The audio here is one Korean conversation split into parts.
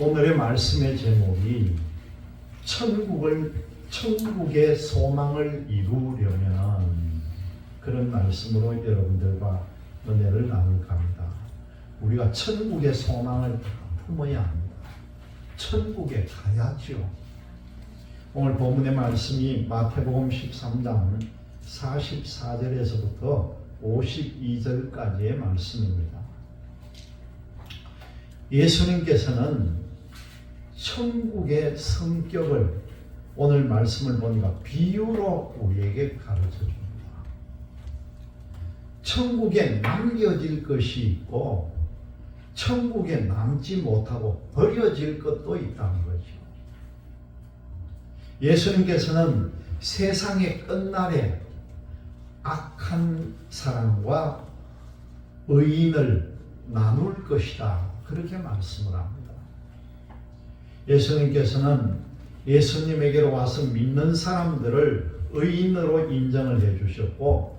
오늘의 말씀의 제목이 천국을 천국의 소망을 이루려면 그런 말씀으로 여러분들과 은혜를 나눌까 합니다. 우리가 천국의 소망을 다 품어야 합니다. 천국에 가야지요. 오늘 본문의 말씀이 마태복음 13장 44절에서부터 52절까지의 말씀입니다. 예수님께서는 천국의 성격을 오늘 말씀을 보니까 비유로 우리에게 가르쳐 줍니다. 천국에 남겨질 것이 있고 천국에 남지 못하고 버려질 것도 있다는 거죠. 예수님께서는 세상의 끝날에 악한 사람과 의인을 나눌 것이다. 그렇게 말씀을 합니다. 예수님께서는 예수님에게로 와서 믿는 사람들을 의인으로 인정을 해 주셨고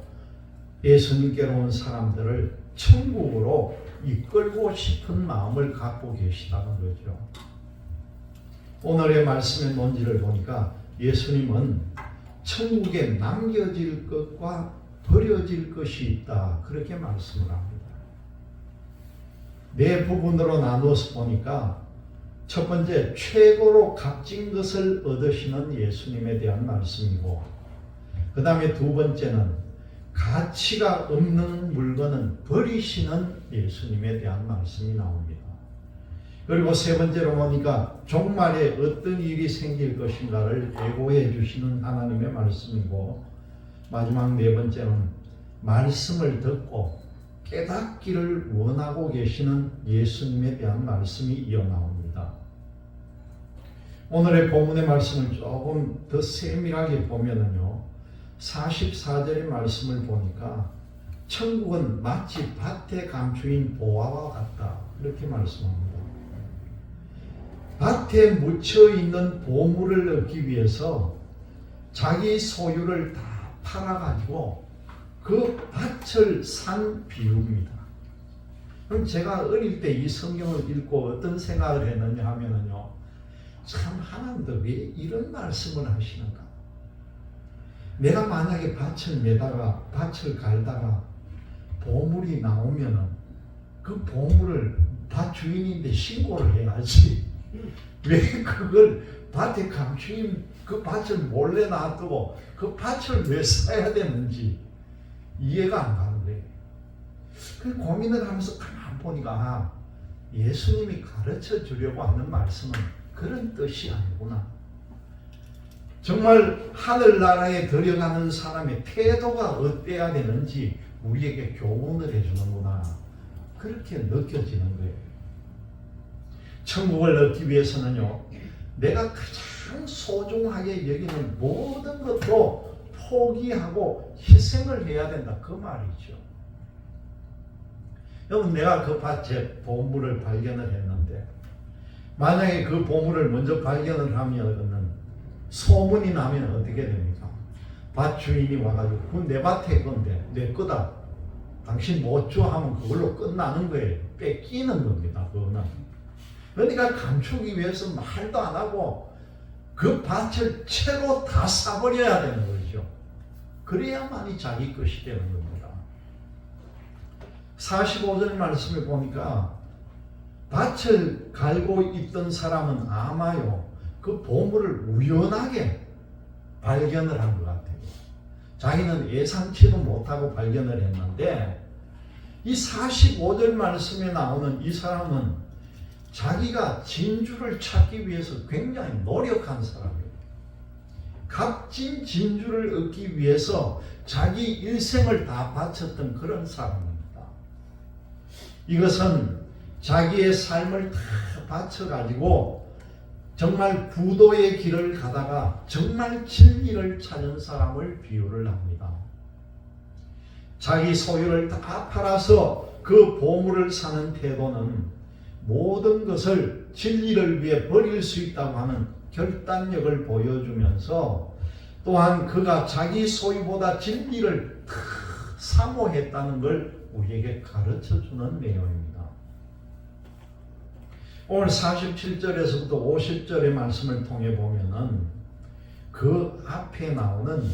예수님께로 온 사람들을 천국으로 이끌고 싶은 마음을 갖고 계시다는 거죠. 오늘의 말씀의 논지를 보니까 예수님은 천국에 남겨질 것과 버려질 것이 있다. 그렇게 말씀을 합니다. 네 부분으로 나누어서 보니까 첫 번째 최고로 값진 것을 얻으시는 예수님에 대한 말씀이고 그 다음에 두 번째는 가치가 없는 물건은 버리시는 예수님에 대한 말씀이 나옵니다. 그리고 세 번째로 보니까 종말에 어떤 일이 생길 것인가를 예고해 주시는 하나님의 말씀이고 마지막 네 번째는 말씀을 듣고 깨닫기를 원하고 계시는 예수님에 대한 말씀이 이어 나옵니다. 오늘의 본문의 말씀을 조금 더 세밀하게 보면은요. 44절의 말씀을 보니까 천국은 마치 밭에 감추인 보화와 같다. 이렇게 말씀합니다. 밭에 묻혀 있는 보물을 얻기 위해서 자기 소유를 다 팔아가지고 그 밭을 산 비유입니다. 그럼 제가 어릴 때 이 성경을 읽고 어떤 생각을 했느냐 하면은요, 참 하나님도 왜 이런 말씀을 하시는가? 내가 만약에 밭을 매다가 밭을 갈다가 보물이 나오면은 그 보물을 밭 주인인데 신고를 해야지. 왜 그걸 밭에 감추인 그 밭을 몰래 놔두고 그 밭을 왜 사야 되는지 이해가 안 가는 거예요. 그 고민을 하면서 가만 보니까 아, 예수님이 가르쳐 주려고 하는 말씀은 그런 뜻이 아니구나. 정말 하늘나라에 들어가는 사람의 태도가 어때야 되는지 우리에게 교훈을 해주는구나. 그렇게 느껴지는 거예요. 천국을 얻기 위해서는요, 내가 가장 소중하게 여기는 모든 것도 포기하고 희생을 해야 된다. 그 말이죠. 여러분, 내가 그 밭에 보물을 발견을 했는데, 만약에 그 보물을 먼저 발견을 하면은 소문이 나면 어떻게 됩니까? 밭 주인이 와가지고 그내 밭에 건데 내 거다. 당신 못 줘 하면 그걸로 끝나는 거예요. 뺏기는 겁니다. 그거는. 그러니까 감추기 위해서 말도 안 하고 그 밭을 채로 다 사버려야 되는 거죠. 그래야만이 자기 것이 되는 겁니다. 45절 말씀을 보니까 밭을 갈고 있던 사람은 아마요 그 보물을 우연하게 발견을 한 것 같아요. 자기는 예상치도 못하고 발견을 했는데 이 45절 말씀에 나오는 이 사람은 자기가 진주를 찾기 위해서 굉장히 노력한 사람이에요. 값진 진주를 얻기 위해서 자기 일생을 다 바쳤던 그런 사람입니다. 이것은 자기의 삶을 다 바쳐가지고 정말 부도의 길을 가다가 정말 진리를 찾은 사람을 비유를 합니다. 자기 소유를 다 팔아서 그 보물을 사는 태도는 모든 것을 진리를 위해 버릴 수 있다고 하는 결단력을 보여주면서 또한 그가 자기 소유보다 진리를 다 사모했다는 걸 우리에게 가르쳐 주는 내용입니다. 오늘 47절에서부터 50절의 말씀을 통해 보면은 그 앞에 나오는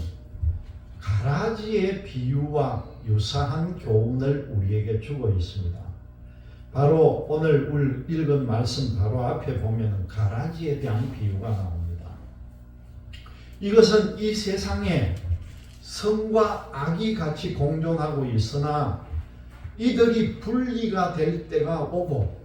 가라지의 비유와 유사한 교훈을 우리에게 주고 있습니다. 바로 오늘 읽은 말씀 바로 앞에 보면 가라지에 대한 비유가 나옵니다. 이것은 이 세상에 성과 악이 같이 공존하고 있으나 이들이 분리가 될 때가 오고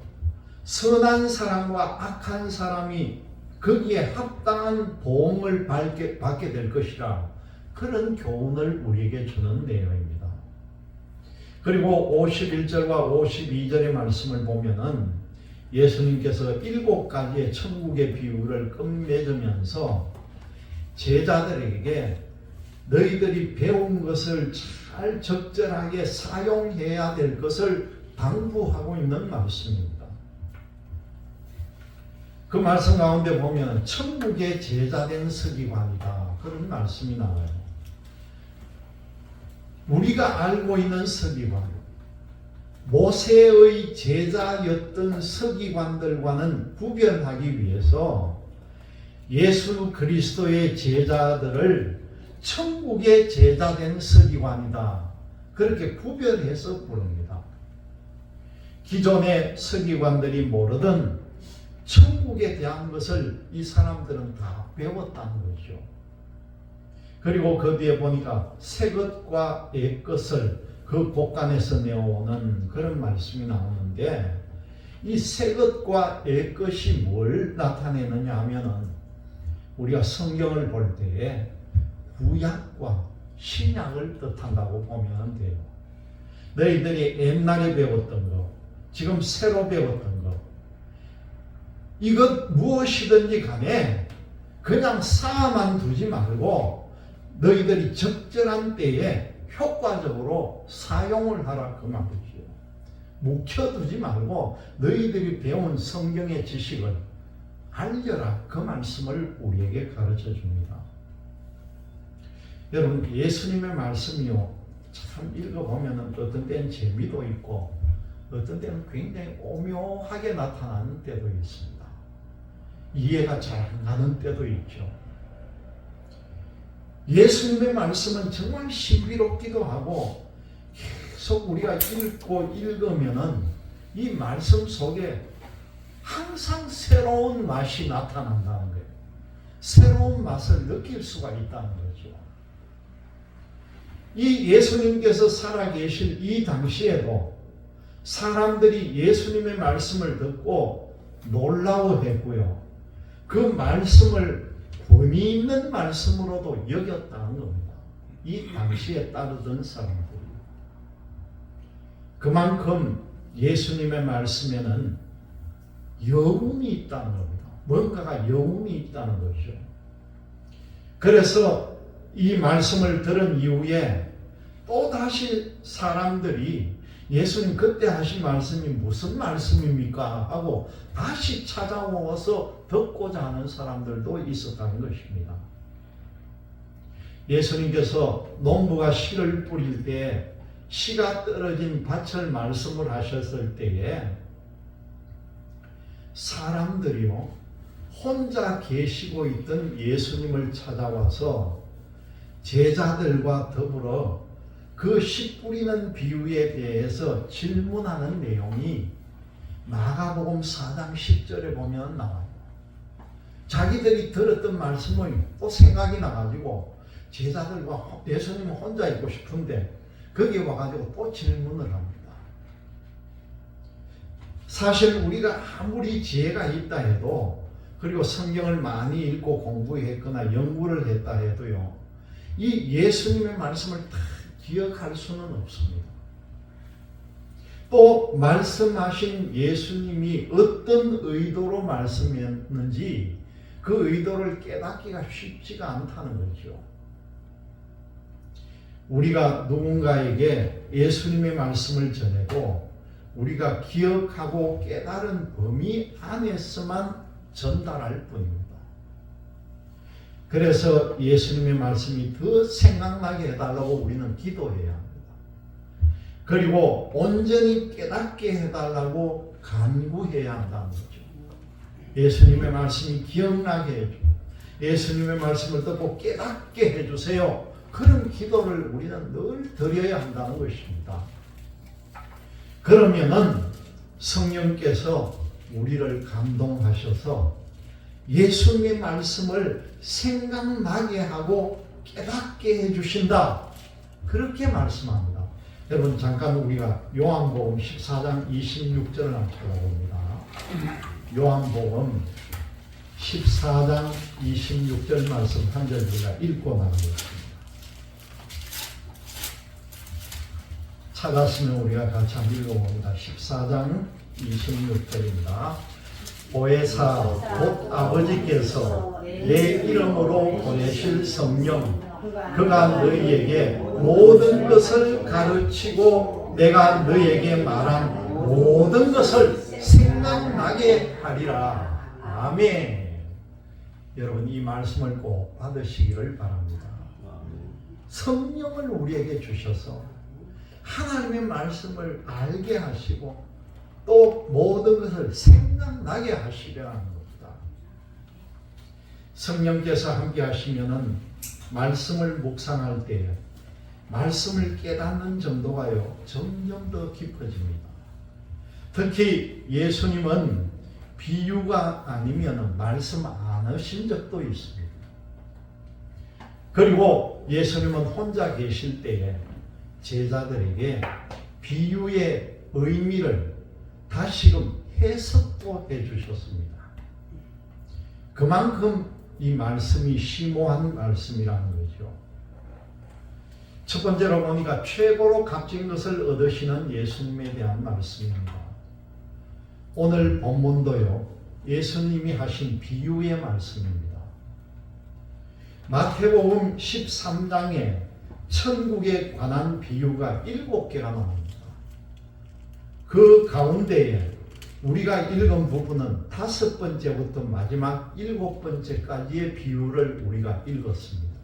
선한 사람과 악한 사람이 거기에 합당한 보험을 받게, 받게 될 것이라 그런 교훈을 우리에게 주는 내용입니다. 그리고 51절과 52절의 말씀을 보면은 예수님께서 일곱 가지의 천국의 비유를 끝맺으면서 제자들에게 너희들이 배운 것을 잘 적절하게 사용해야 될 것을 당부하고 있는 말씀입니다. 그 말씀 가운데 보면 천국의 제자된 서기관이다. 그런 말씀이 나와요. 우리가 알고 있는 서기관, 모세의 제자였던 서기관들과는 구별하기 위해서 예수 그리스도의 제자들을 천국의 제자된 서기관이다. 그렇게 구별해서 부릅니다. 기존의 서기관들이 모르던 천국에 대한 것을 이 사람들은 다 배웠다는 거죠. 그리고 그 뒤에 보니까 새 것과 옛 것을 그 곳간에서 내어오는 그런 말씀이 나오는데 이 새 것과 옛 것이 뭘 나타내느냐 하면은 우리가 성경을 볼 때에 구약과 신약을 뜻한다고 보면 돼요. 너희들이 옛날에 배웠던 거, 지금 새로 배웠던 거, 이것 무엇이든지 간에 그냥 쌓아만 두지 말고 너희들이 적절한 때에 효과적으로 사용을 하라 그 말이지요. 묵혀두지 말고 너희들이 배운 성경의 지식을 알려라 그 말씀을 우리에게 가르쳐 줍니다. 여러분 예수님의 말씀이요 참 읽어보면 어떤 때는 재미도 있고 어떤 때는 굉장히 오묘하게 나타나는 때도 있습니다. 이해가 잘 안 가는 때도 있죠. 예수님의 말씀은 정말 신비롭기도 하고 계속 우리가 읽고 읽으면은 이 말씀 속에 항상 새로운 맛이 나타난다는 거예요. 새로운 맛을 느낄 수가 있다는 거죠. 이 예수님께서 살아계실 이 당시에도 사람들이 예수님의 말씀을 듣고 놀라워했고요. 그 말씀을 권위 있는 말씀으로도 여겼다는 겁니다. 이 당시에 따르던 사람들이. 그만큼 예수님의 말씀에는 여운이 있다는 겁니다. 뭔가가 여운이 있다는 거죠. 그래서 이 말씀을 들은 이후에 또 다시 사람들이 예수님 그때 하신 말씀이 무슨 말씀입니까? 하고 다시 찾아오어서 듣고자 하는 사람들도 있었다는 것입니다. 예수님께서 농부가 씨를 뿌릴 때 씨가 떨어진 밭을 말씀을 하셨을 때에 사람들이요 혼자 계시고 있던 예수님을 찾아와서 제자들과 더불어 그 씨 뿌리는 비유에 대해서 질문하는 내용이 마가복음 4장 10절에 보면 나와요. 자기들이 들었던 말씀을 또 생각이 나가지고 제자들과 예수님은 혼자 있고 싶은데 거기 와가지고 또 질문을 합니다. 사실 우리가 아무리 지혜가 있다 해도 그리고 성경을 많이 읽고 공부했거나 연구를 했다 해도요. 이 예수님의 말씀을 다 기억할 수는 없습니다. 또 말씀하신 예수님이 어떤 의도로 말씀했는지 그 의도를 깨닫기가 쉽지가 않다는 거죠. 우리가 누군가에게 예수님의 말씀을 전해도 우리가 기억하고 깨달은 범위 안에서만 전달할 뿐입니다. 그래서 예수님의 말씀이 더 생각나게 해달라고 우리는 기도해야 합니다. 그리고 온전히 깨닫게 해달라고 간구해야 한다는 거죠. 예수님의 말씀이 기억나게 해주고 예수님의 말씀을 듣고 깨닫게 해주세요. 그런 기도를 우리는 늘 드려야 한다는 것입니다. 그러면은 성령께서 우리를 감동하셔서 예수님의 말씀을 생각나게 하고 깨닫게 해주신다. 그렇게 말씀합니다. 여러분 잠깐 우리가 요한복음 14장 26절을 한번 찾아봅니다. 요한복음 14장 26절 말씀 한 절 우리가 읽고 나가겠습니다. 찾았으면 우리가 같이 한번 읽어봅니다. 14장 26절입니다. 보혜사 곧 아버지께서 내 이름으로 보내실 성령 그가 너희에게 모든 것을 가르치고 내가 너희에게 말한 모든 것을 생각나게 하리라. 아멘. 여러분 이 말씀을 꼭 받으시기를 바랍니다. 성령을 우리에게 주셔서 하나님의 말씀을 알게 하시고 또 모든 것을 생각나게 하시려는 겁니다. 성령께서 함께 하시면은 말씀을 묵상할 때 말씀을 깨닫는 정도가요 점점 더 깊어집니다. 특히 예수님은 비유가 아니면 말씀 안 하신 적도 있습니다. 그리고 예수님은 혼자 계실 때에 제자들에게 비유의 의미를 다시금 해석도 해주셨습니다. 그만큼 이 말씀이 심오한 말씀이라는 거죠. 첫 번째로 보니까 최고로 값진 것을 얻으시는 예수님에 대한 말씀입니다. 오늘 본문도요, 예수님이 하신 비유의 말씀입니다. 마태복음 13장에 천국에 관한 비유가 일곱 개가 나옵니다. 그 가운데에 우리가 읽은 부분은 다섯 번째부터 마지막 일곱 번째까지의 비유를 우리가 읽었습니다.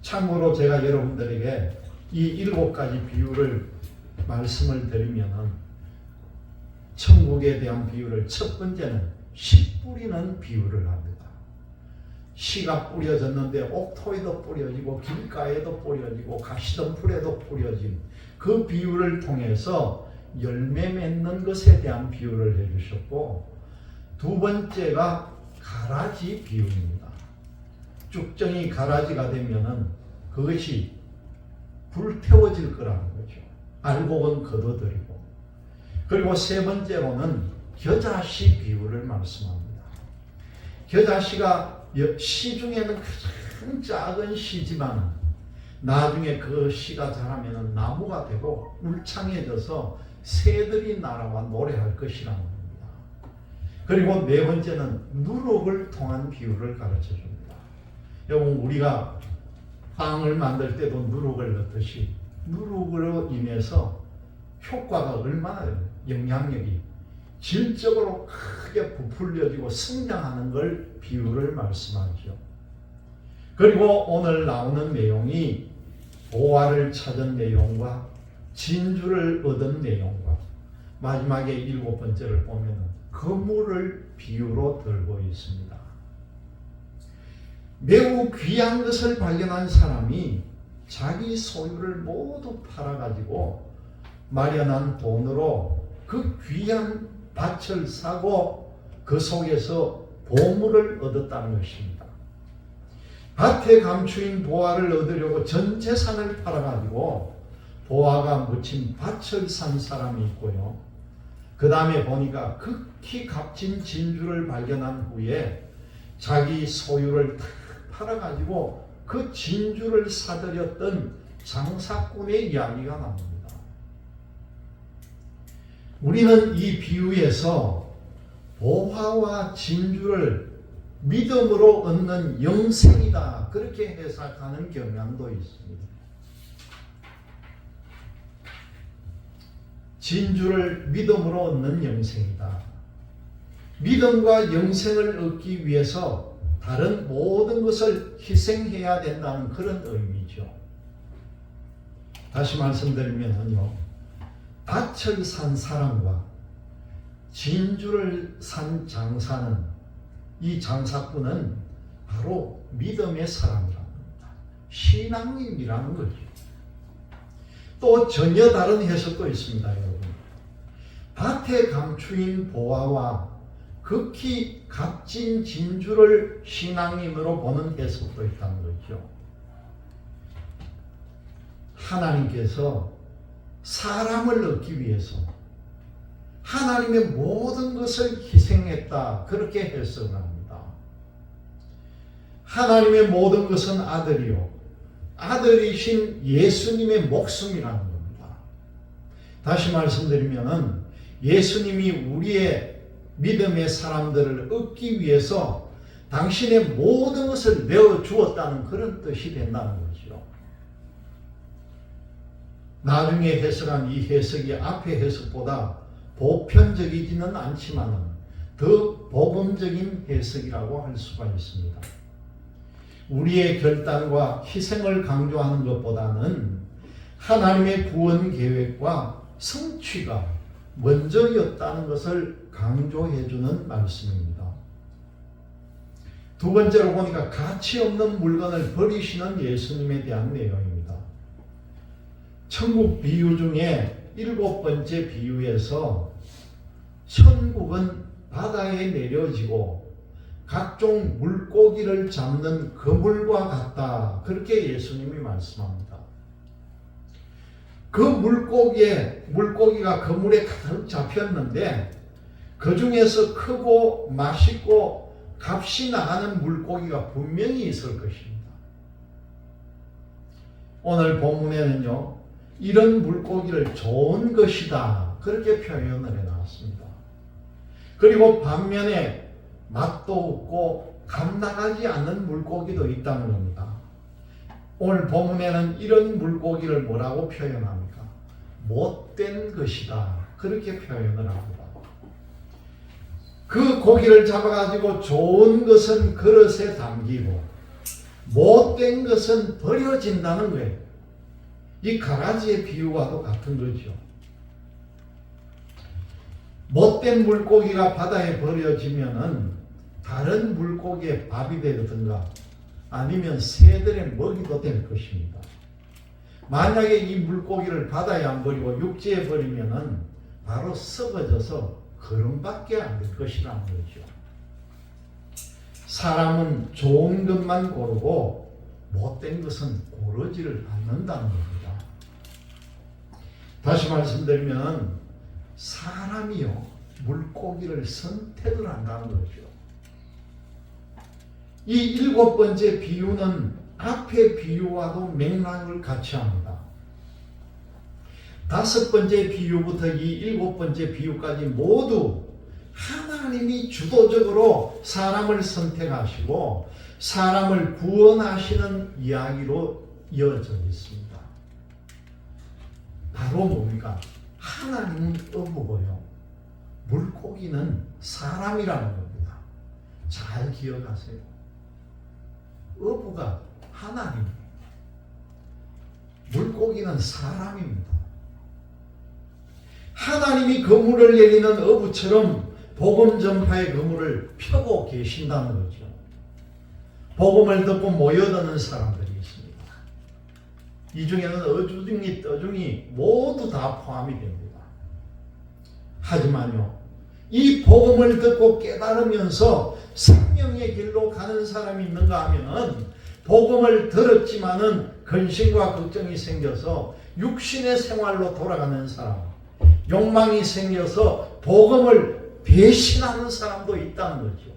참고로 제가 여러분들에게 이 일곱 가지 비유를 말씀을 드리면은 천국에 대한 비유를 첫 번째는 씨 뿌리는 비유를 합니다. 씨가 뿌려졌는데 옥토에도 뿌려지고 길가에도 뿌려지고 가시덤불에도 뿌려진 그 비유를 통해서 열매 맺는 것에 대한 비유를 해주셨고 두 번째가 가라지 비유입니다. 쭉정이 가라지가 되면은 그것이 불태워질 거라는 거죠. 알곡은 걷어들이고 그리고 세 번째로는 겨자씨 비유를 말씀합니다. 겨자씨가 씨 중에는 가장 작은 씨지만 나중에 그 씨가 자라면 나무가 되고 울창해져서 새들이 날아와 노래할 것이라는 겁니다. 그리고 네 번째는 누룩을 통한 비유를 가르쳐 줍니다. 여러분 우리가 빵을 만들 때도 누룩을 넣듯이 누룩으로 인해서 효과가 얼마나 영향력이 질적으로 크게 부풀려지고 성장하는 걸 비유를 말씀하죠. 그리고 오늘 나오는 내용이 보화를 찾은 내용과 진주를 얻은 내용과 마지막에 일곱 번째를 보면 거물을 비유로 들고 있습니다. 매우 귀한 것을 발견한 사람이 자기 소유를 모두 팔아가지고 마련한 돈으로 그 귀한 밭을 사고 그 속에서 보물을 얻었다는 것입니다. 밭에 감추인 보화를 얻으려고 전 재산을 팔아가지고 보화가 묻힌 밭을 산 사람이 있고요. 그 다음에 보니까 극히 값진 진주를 발견한 후에 자기 소유를 다 팔아가지고 그 진주를 사들였던 장사꾼의 이야기가 나옵니다. 우리는 이 비유에서 보화와 진주를 믿음으로 얻는 영생이다. 그렇게 해석하는 경향도 있습니다. 진주를 믿음으로 얻는 영생이다. 믿음과 영생을 얻기 위해서 다른 모든 것을 희생해야 된다는 그런 의미죠. 다시 말씀드리면요. 밭을 산 사람과 진주를 산 장사는 이 장사꾼은 바로 믿음의 사람이라는 겁니다. 신앙인이라는 거죠. 또 전혀 다른 해석도 있습니다, 여러분. 밭의 강추인 보아와 극히 값진 진주를 신앙인으로 보는 해석도 있다는 거죠. 하나님께서 사람을 얻기 위해서 하나님의 모든 것을 희생했다. 그렇게 해석을 합니다. 하나님의 모든 것은 아들이요. 아들이신 예수님의 목숨이라는 겁니다. 다시 말씀드리면은 예수님이 우리의 믿음의 사람들을 얻기 위해서 당신의 모든 것을 내어 주었다는 그런 뜻이 된다는 거죠. 나중에 해석한 이 해석이 앞의 해석보다 보편적이지는 않지만은 더 복음적인 해석이라고 할 수가 있습니다. 우리의 결단과 희생을 강조하는 것보다는 하나님의 구원 계획과 성취가 먼저였다는 것을 강조해 주는 말씀입니다. 두 번째로 보니까 가치 없는 물건을 버리시는 예수님에 대한 내용입니다. 천국 비유 중에 일곱 번째 비유에서 천국은 바다에 내려지고 각종 물고기를 잡는 그물과 같다. 그렇게 예수님이 말씀합니다. 그 물고기에 물고기가 그물에 가득 잡혔는데 그 중에서 크고 맛있고 값이 나가는 물고기가 분명히 있을 것입니다. 오늘 본문에는요, 이런 물고기를 좋은 것이다. 그렇게 표현을 해 놨습니다. 그리고 반면에 맛도 없고 감당하지 않는 물고기도 있다는 겁니다. 오늘 본문에는 이런 물고기를 뭐라고 표현합니까? 못된 것이다. 그렇게 표현을 합니다. 그 고기를 잡아가지고 좋은 것은 그릇에 담기고 못된 것은 버려진다는 거예요. 이 가라지의 비유와도 같은 거죠. 못된 물고기가 바다에 버려지면은 다른 물고기의 밥이 되든가 아니면 새들의 먹이도 될 것입니다. 만약에 이 물고기를 바다에 안 버리고 육지에 버리면은 바로 썩어져서 거름밖에 안 될 것이라는 거죠. 사람은 좋은 것만 고르고 못된 것은 고르지를 않는다는 겁니다. 다시 말씀드리면 사람이요 물고기를 선택을 한다는 거죠. 이 일곱 번째 비유는 앞의 비유와도 맥락을 같이 합니다. 다섯 번째 비유부터 이 일곱 번째 비유까지 모두 하나님이 주도적으로 사람을 선택하시고 사람을 구원하시는 이야기로 이어져 있습니다. 바로 뭡니까? 하나님은 어부고요. 물고기는 사람이라는 겁니다. 잘 기억하세요. 어부가 하나님이에요. 물고기는 사람입니다. 하나님이 그물을 내리는 어부처럼 복음 전파의 그물을 펴고 계신다는 거죠. 복음을 듣고 모여드는 사람들이 있습니다. 이 중에는 어중이 떠중이 모두 다 포함이 됩니다. 하지만요, 이 복음을 듣고 깨달으면서 생명의 길로 가는 사람이 있는가 하면은 복음을 들었지만은 근심과 걱정이 생겨서 육신의 생활로 돌아가는 사람, 욕망이 생겨서 복음을 배신하는 사람도 있다는 거죠.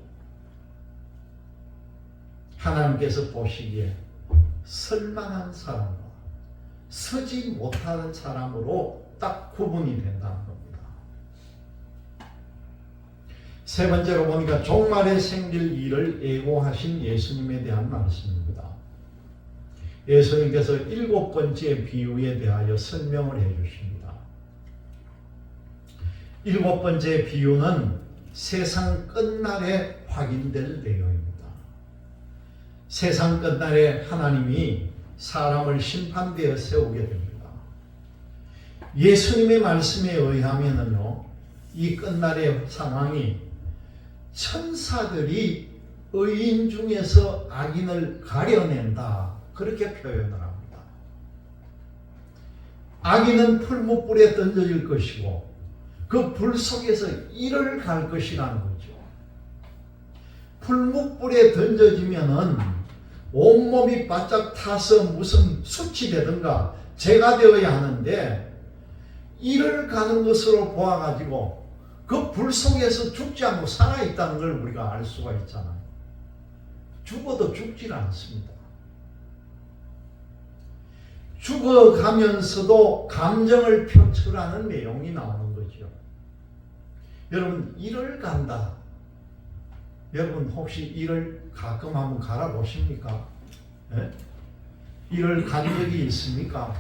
하나님께서 보시기에 설만한 사람과 서지 못하는 사람으로 딱 구분이 된다 세 번째로 보니까 종말에 생길 일을 예고하신 예수님에 대한 말씀입니다. 예수님께서 일곱 번째 비유에 대하여 설명을 해 주십니다. 일곱 번째 비유는 세상 끝날에 확인될 내용입니다. 세상 끝날에 하나님이 사람을 심판되어 세우게 됩니다. 예수님의 말씀에 의하면요, 이 끝날의 상황이 천사들이 의인 중에서 악인을 가려낸다. 그렇게 표현을 합니다. 악인은 풀무불에 던져질 것이고 그 불 속에서 이를 갈 것이라는 거죠. 풀무불에 던져지면은 온몸이 바짝 타서 무슨 숯이 되든가 재가 되어야 하는데 이를 가는 것으로 보아가지고 그 불 속에서 죽지 않고 살아있다는 걸 우리가 알 수가 있잖아요. 죽어도 죽질 않습니다. 죽어가면서도 감정을 표출하는 내용이 나오는 거죠. 여러분, 일을 간다. 여러분, 혹시 일을 가끔 한번 갈아보십니까? 예? 일을 간 적이 있습니까?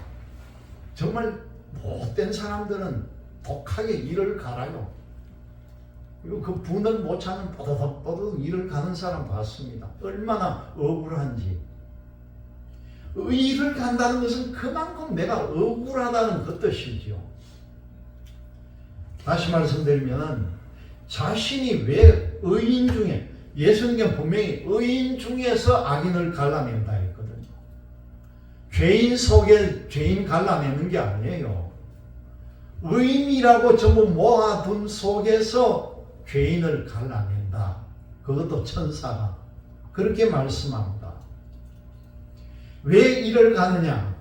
정말 못된 사람들은 독하게 일을 갈아요. 그리고 그 분을 못 참는 보도독보도 일을 가는 사람 봤습니다. 얼마나 억울한지. 일을 간다는 것은 그만큼 내가 억울하다는 그 뜻이죠. 다시 말씀드리면 자신이 왜 의인 중에 예수님께 분명히 의인 중에서 악인을 갈라낸다 했거든요. 죄인 속에 죄인 갈라내는 게 아니에요. 의인이라고 전부 모아둔 속에서 죄인을 갈라낸다. 그것도 천사가 그렇게 말씀합니다. 왜 이를 가느냐?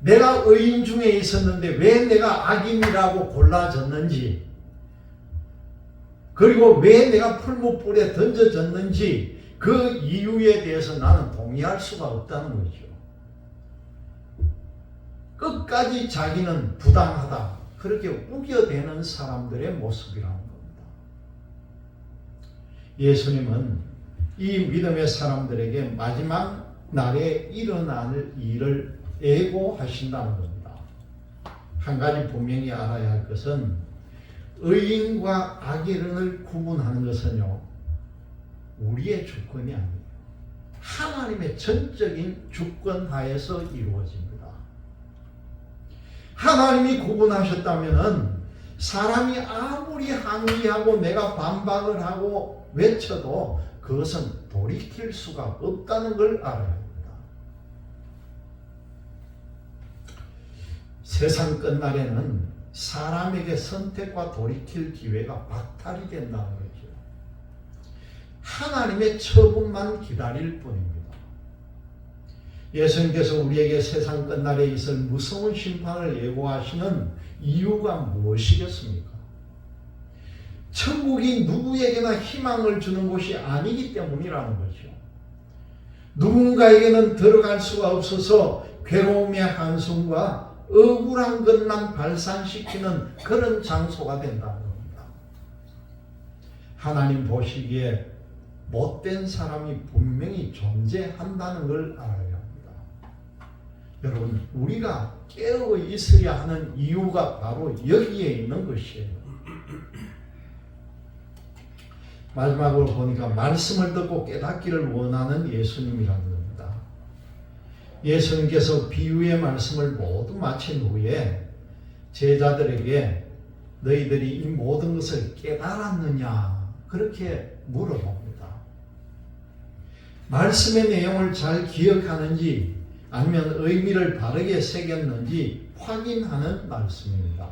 내가 의인 중에 있었는데 왜 내가 악인이라고 골라졌는지 그리고 왜 내가 풀무불에 던져졌는지 그 이유에 대해서 나는 동의할 수가 없다는 거죠. 끝까지 자기는 부당하다. 그렇게 우겨대는 사람들의 모습이라는 겁니다. 예수님은 이 믿음의 사람들에게 마지막 날에 일어날 일을 예고하신다는 겁니다. 한 가지 분명히 알아야 할 것은 의인과 악인을 구분하는 것은요, 우리의 주권이 아니에요. 하나님의 전적인 주권 하에서 이루어집니다. 하나님이 구분하셨다면은 사람이 아무리 항의하고 내가 반박을 하고 외쳐도 그것은 돌이킬 수가 없다는 걸 알아야 합니다. 세상 끝날에는 사람에게 선택과 돌이킬 기회가 박탈이 된다는 거죠. 하나님의 처분만 기다릴 뿐입니다. 예수님께서 우리에게 세상 끝날에 있을 무서운 심판을 예고하시는 이유가 무엇이겠습니까? 천국이 누구에게나 희망을 주는 곳이 아니기 때문이라는 거죠. 누군가에게는 들어갈 수가 없어서 괴로움의 한숨과 억울한 것만 발산시키는 그런 장소가 된다는 겁니다. 하나님 보시기에 못된 사람이 분명히 존재한다는 걸 알아야 합니다. 여러분, 우리가 깨어 있어야 하는 이유가 바로 여기에 있는 것이에요. 마지막으로 보니까 말씀을 듣고 깨닫기를 원하는 예수님이라는 겁니다. 예수님께서 비유의 말씀을 모두 마친 후에 제자들에게 너희들이 이 모든 것을 깨달았느냐 그렇게 물어봅니다. 말씀의 내용을 잘 기억하는지 아니면 의미를 바르게 새겼는지 확인하는 말씀입니다.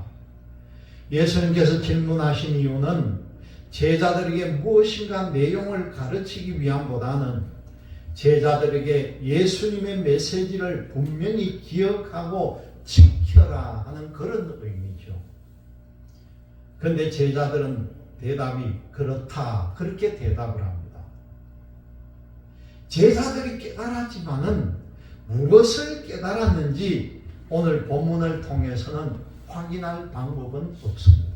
예수님께서 질문하신 이유는 제자들에게 무엇인가 내용을 가르치기 위함보다는 제자들에게 예수님의 메시지를 분명히 기억하고 지켜라 하는 그런 의미죠. 그런데 제자들은 대답이 그렇다 그렇게 대답을 합니다. 제자들이 깨달았지만은 무엇을 깨달았는지 오늘 본문을 통해서는 확인할 방법은 없습니다.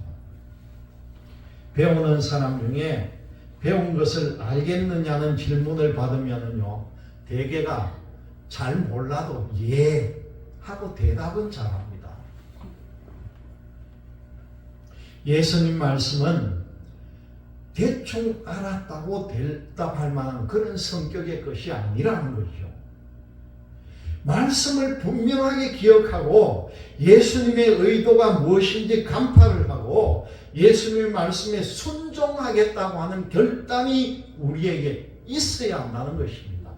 배우는 사람 중에 배운 것을 알겠느냐는 질문을 받으면은요, 대개가 잘 몰라도 예 하고 대답은 잘합니다. 예수님 말씀은 대충 알았다고 대답할 만한 그런 성격의 것이 아니라는 거죠. 말씀을 분명하게 기억하고 예수님의 의도가 무엇인지 간파를 하고 예수님의 말씀에 순종하겠다고 하는 결단이 우리에게 있어야 한다는 것입니다.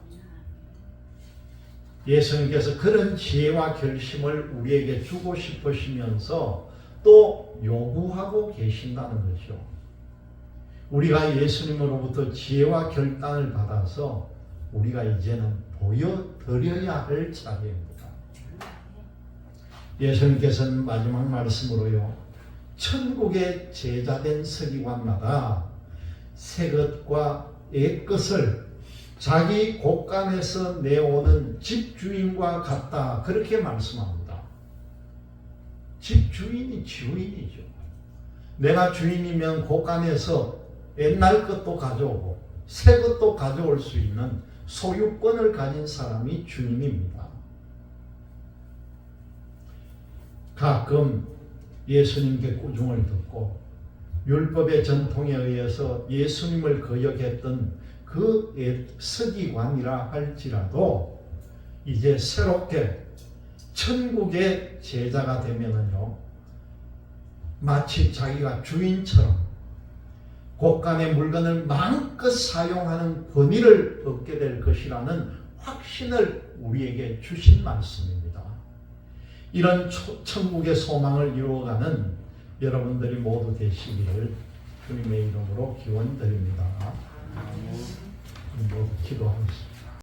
예수님께서 그런 지혜와 결심을 우리에게 주고 싶으시면서 또 요구하고 계신다는 거죠. 우리가 예수님으로부터 지혜와 결단을 받아서 우리가 이제는 보여드려야 할 차례입니다. 예수님께서는 마지막 말씀으로요. 천국의 제자된 서기관마다 새 것과 옛 것을 자기 곳간에서 내오는 집주인과 같다. 그렇게 말씀합니다. 집주인이 주인이죠. 내가 주인이면 곳간에서 옛날 것도 가져오고 새 것도 가져올 수 있는 소유권을 가진 사람이 주인입니다. 가끔 예수님께 꾸중을 듣고 율법의 전통에 의해서 예수님을 거역했던 그옛 서기관이라 할지라도 이제 새롭게 천국의 제자가 되면은요 마치 자기가 주인처럼 곳간의 물건을 마음껏 사용하는 권위를 얻게 될 것이라는 확신을 우리에게 주신 말씀입니다. 이런 초- 천국의 소망을 이루어가는 여러분들이 모두 되시기를 주님의 이름으로 기원 드립니다. 모두 기도하겠습니다.